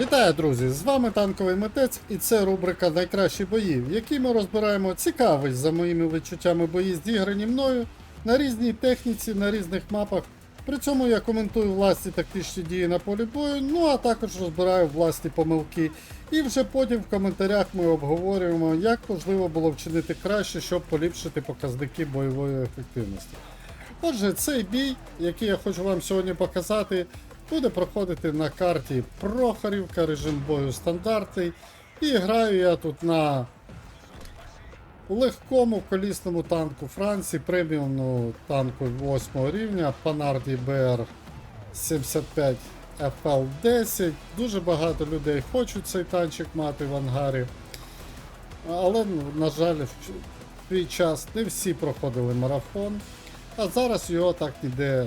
Вітаю, друзі! З вами танковий митець, і це рубрика Найкращі бої, в якій ми розбираємо цікаві, за моїми відчуттями, бої, зіграні мною на різній техніці, на різних мапах. При цьому я коментую власні тактичні дії на полі бою, ну а також розбираю власні помилки. І вже потім в коментарях ми обговорюємо, як можливо було вчинити краще, щоб поліпшити показники бойової ефективності. Отже, цей бій, який я хочу вам сьогодні показати, буде проходити на карті Прохорівка, режим бою стандартний. І граю я тут на легкому колісному танку Франції, преміумному танку 8 рівня, Panardi BR 75 FL10. Дуже багато людей хочуть цей танчик мати в ангарі. Але, ну, на жаль, в свій час не всі проходили марафон, а зараз його так ніде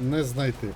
не знайти.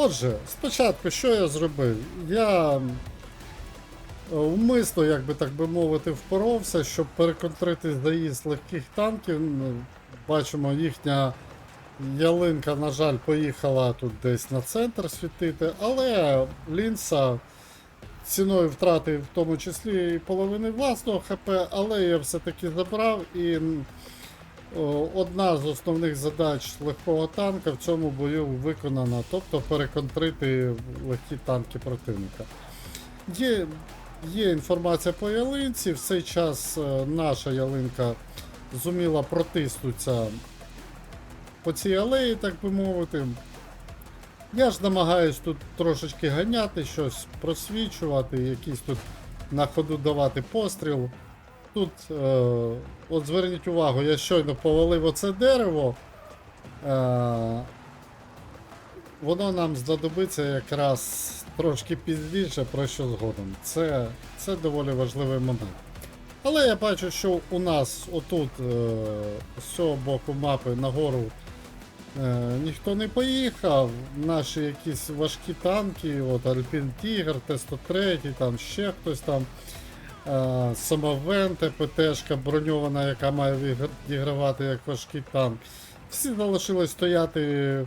Отже, спочатку, що я зробив? Я е, умисно, як би так би мовити, впоровся, щоб переконтрити заїзд легких танків. Ну, Бачимо, їхня ялинка, на жаль, поїхала тут десь на центр світити, але Лінса ціною втрати в тому числі і половини власного ХП, але я все-таки забрав і одна з основних задач легкого танка в цьому бою виконана, тобто переконтрити легкі танки противника. Є, є інформація по ялинці, в цей час е, наша ялинка зуміла протиснутися по цій алеї, так би мовити. Я ж намагаюсь тут трошечки ганяти, щось просвічувати, якийсь тут на ходу давати постріл. Тут, е, от зверніть увагу, я щойно повалив оце дерево. Е, воно нам знадобиться якраз трошки пізніше, про що згодом. Це, це доволі важливий момент. Але я бачу, що у нас отут, е, з цього боку мапи нагору е, ніхто не поїхав. Наші якісь важкі танки, от Альпін Тігр, Т-103, там ще хтось там. Е, Самовенте, ПТшка броньована, яка має відігравати як важкий танк. Всі залишились стояти е,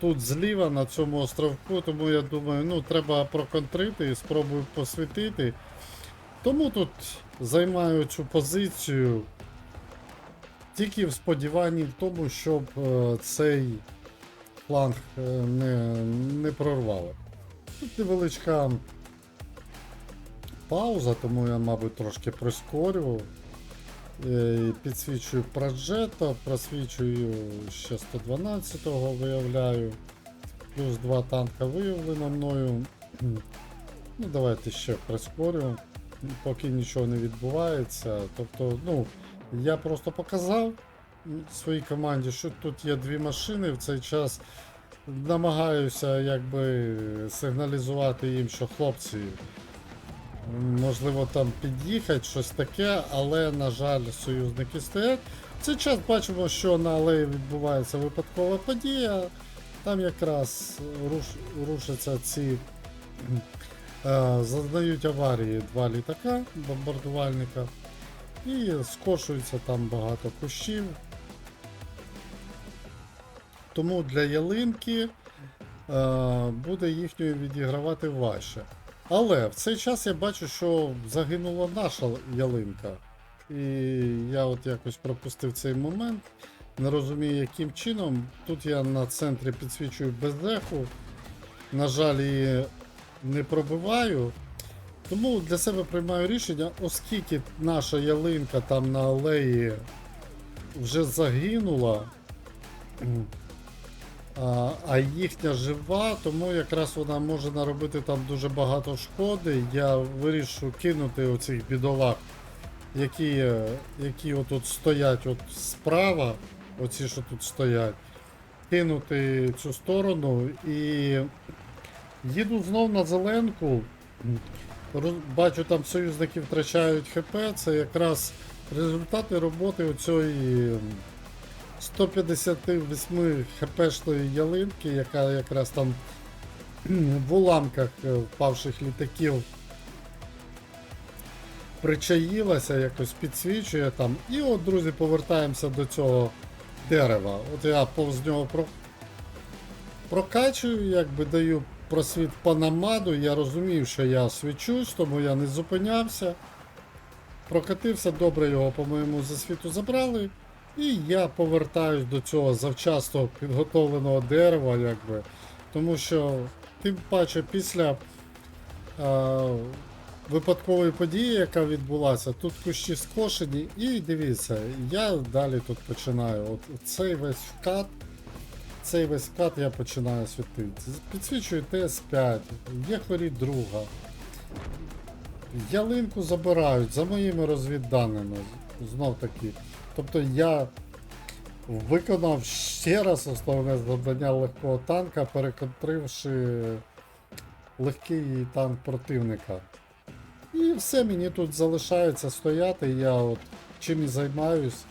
тут зліва на цьому островку, тому я думаю, ну треба проконтрити і спробую посвітити. Тому тут займаю цю позицію тільки в сподіванні в тому, щоб е, цей фланг не, не прорвало. Тут невеличка пауза, тому я, мабуть, трошки прискорював. Е, Підсвічую Проджета, просвічую ще 112-го виявляю. Плюс два танка виявлено мною. Ну, давайте ще прискорю, поки нічого не відбувається. Тобто, ну, я просто показав своїй команді, що тут є дві машини в цей час. Намагаюся якби сигналізувати їм, що хлопці можливо там під'їхати, щось таке, але, на жаль, союзники стоять. Цей час бачимо, що на алеї відбувається випадкова подія. Там якраз руш, рушаться ці. е, Зазнають аварії два літака бомбардувальника. І скошується там багато кущів. Тому для ялинки е, буде їхньою відігравати важче. Але в цей час я бачу, що загинула наша ялинка. І я от якось пропустив цей момент. Не розумію, яким чином. Тут я на центрі підсвічую бездеху. На жаль, її не пробиваю. Тому для себе приймаю рішення, оскільки наша ялинка там на алеї вже загинула. А, їхня жива, тому якраз вона може наробити там дуже багато шкоди. Я вирішу кинути оцих бідолах, які, які отут стоять от справа, оці, що тут стоять, кинути цю сторону і їду знов на зеленку. Бачу, там союзники втрачають ХП, це якраз результати роботи оцієї 158 хпшної ялинки, яка якраз там в уламках е, впавших літаків причаїлася, якось підсвічує там. І от, друзі, повертаємося до цього дерева. От я повз нього про... прокачую, якби даю просвіт по намаду, я розумів, що я свічусь, тому я не зупинявся. Прокатився, добре його, по-моєму, за світу забрали. І я повертаюсь до цього завчасно підготовленого дерева, якби. Тому що, тим паче, після е, випадкової події, яка відбулася, тут кущі скошені, і дивіться, я далі тут починаю. От цей весь вкат, цей весь вкат я починаю світити. Підсвічую ТС5, є хорі друга. Ялинку забирають за моїми розвідданими. Знов таки. Тобто я виконав ще раз основне завдання легкого танка, переконтривши легкий танк противника. І все, мені тут залишається стояти. Я от чим і займаюсь.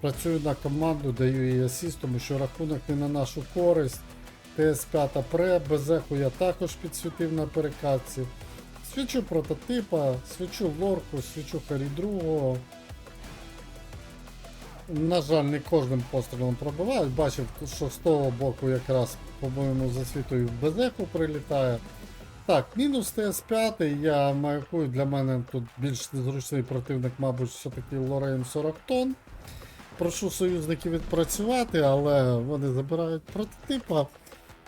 Працюю на команду, даю їй асіст, тому що рахунок не на нашу користь. ТС5 пре, безеху я також підсвітив на перекатці. Свічу прототипа, свічу лорку, свічу харі другого. На жаль, не кожним пострілом пробивають. Бачив, що з того боку якраз, по-моєму, засвітою в безеху прилітає. Так, мінус ТС5, я маякую, для мене тут більш незручний противник, мабуть, все-таки Лорейн 40 тонн. Прошу союзників відпрацювати, але вони забирають прототипа.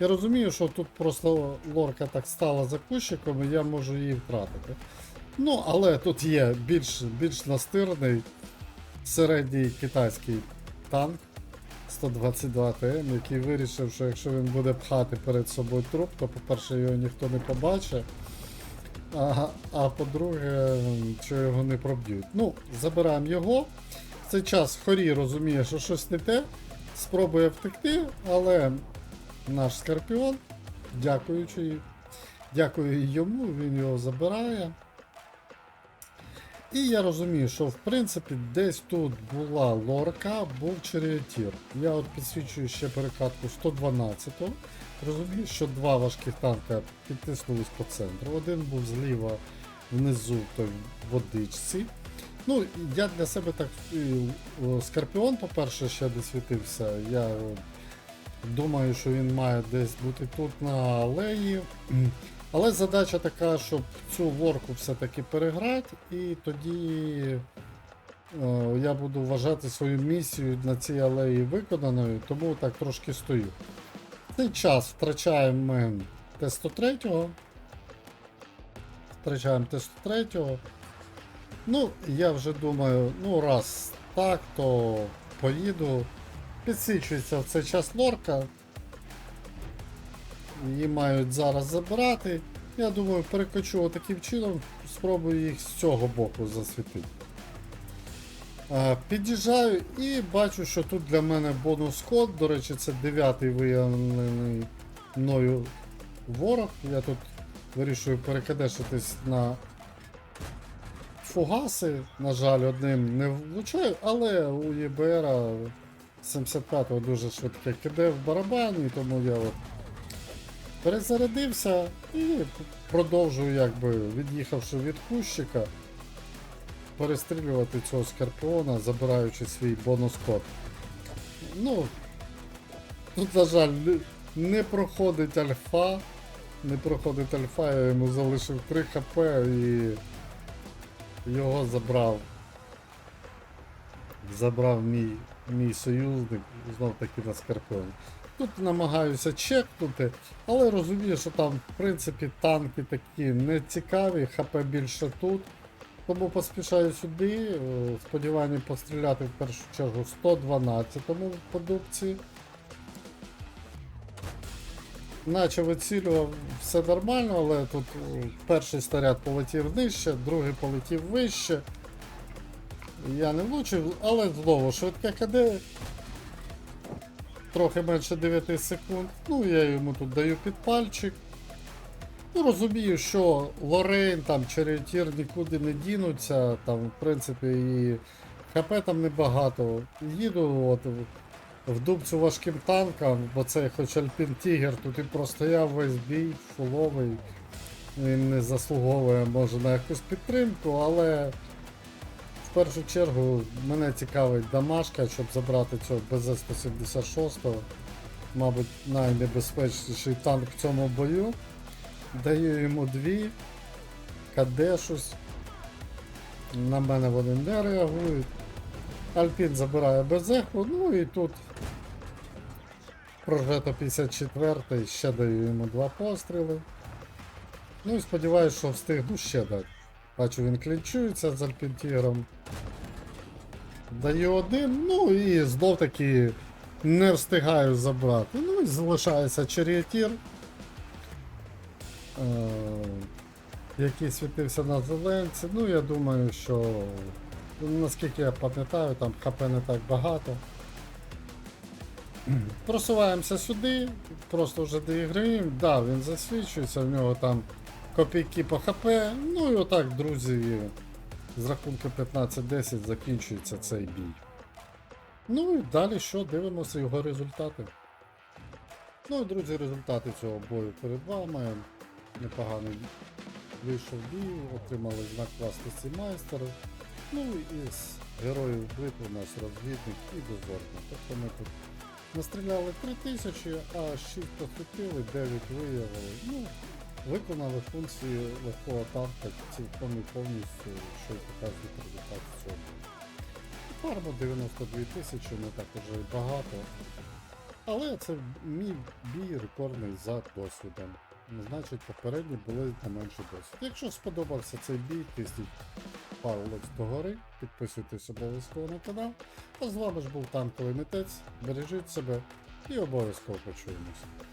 Я розумію, що тут просто лорка так стала за кущиком, і я можу її втратити. Ну, але тут є більш, більш настирний середній китайський танк 122 ТМ, який вирішив, що якщо він буде пхати перед собою труп, то по-перше, його ніхто не побачить. А, а по-друге, що його не проб'ють. Ну, забираємо його. В цей час Хорі розуміє, що щось не те, спробує втекти, але наш Скорпіон, дякуючи, дякую йому, він його забирає. І я розумію, що в принципі десь тут була лорка, був черетір. Я от підсвічую ще перекатку 112-го. Розумію, що два важких танка підтиснулись по центру. Один був зліва внизу в водичці. Ну, я для себе так. і, Скорпіон, по-перше, ще не світився. Я е, думаю, що він має десь бути тут на алеї. Але задача така, щоб цю лорку все-таки переграти, і тоді е, я буду вважати свою місію на цій алеї виконаною, тому так трошки стою. Цей час втрачаємо ми Т-103. Втрачаємо Т-103. Ну, я вже думаю, ну раз так, то поїду. Підсвічується в цей час лорка. Її мають зараз забирати. Я думаю, перекочу таким чином, спробую їх з цього боку засвітити. Е, Під'їжджаю і бачу, що тут для мене бонус код. До речі, це дев'ятий виявлений мною ворог. Я тут вирішую перекадешитись на фугаси. На жаль, одним не влучаю, але у ЄБР 75-го дуже швидке киде в барабані, тому я от перезарядився і продовжую, якби від'їхавши від кущика, перестрілювати цього скорпіона, забираючи свій бонус-код. Ну, тут, на жаль, не- не проходить альфа. Не проходить альфа, я йому залишив 3 хп і його забрав. Забрав мій, мій союзник знов таки на скорпіон. Тут намагаюся чекнути, але розумію, що там в принципі танки такі не цікаві, хп більше тут. Тому поспішаю сюди, е, в сподіванні постріляти в першу чергу 112-му по дубці. Наче вицілював все нормально, але тут е, перший снаряд полетів нижче, другий полетів вище. Я не влучив, але знову швидке КД. Трохи менше 9 секунд. Ну, я йому тут даю підпальчик. Ну, розумію, що Лорейн там Черетір нікуди не дінуться, там, в принципі, і ХП там небагато. Їду от в- дубцю важким танком, бо це хоч Альпін Тігер, тут і простояв весь бій, фуловий. Він не заслуговує може на якусь підтримку, але першу чергу мене цікавить дамашка, щоб забрати цього БЗ-176, мабуть, найнебезпечніший танк в цьому бою. Даю йому дві. Кадешусь. На мене вони не реагують. Альпін забирає еху, ну і тут прожето 54 ще даю йому два постріли. Ну і сподіваюся, що встигну ще дати. Бачу, він клінчується з Альпінтігром. Даю один, ну і знов таки не встигаю забрати. Ну і залишається Черіатір, е, який світився на зеленці. Ну, я думаю, що наскільки я пам'ятаю, там ХП не так багато. Просуваємося сюди, просто вже доіграємо. Да, він засвідчується, в нього там копійки по ХП. Ну і отак, друзі, з рахунку 15-10 закінчується цей бій. Ну і далі що, дивимося його результати. Ну і друзі, результати цього бою перед вами. Непоганий вийшов бій, отримали знак власності майстера. Ну і з героїв битви у нас розвідник і дозорник. Тобто ми тут настріляли 3000, а 6 посвітили, 9 виявили. Ну, виконали функції легкого танка цілком і повністю, що і показує результат цього. Фарма 92 тисячі, не так уже й багато. Але це мій бій рекордний за досвідом. Ну, Значить, попередні були на менший досвід. Якщо сподобався цей бій, тисніть палець догори, підписуйтесь обов'язково на канал. А з вами ж був танковий митець. Бережіть себе і обов'язково почуємося.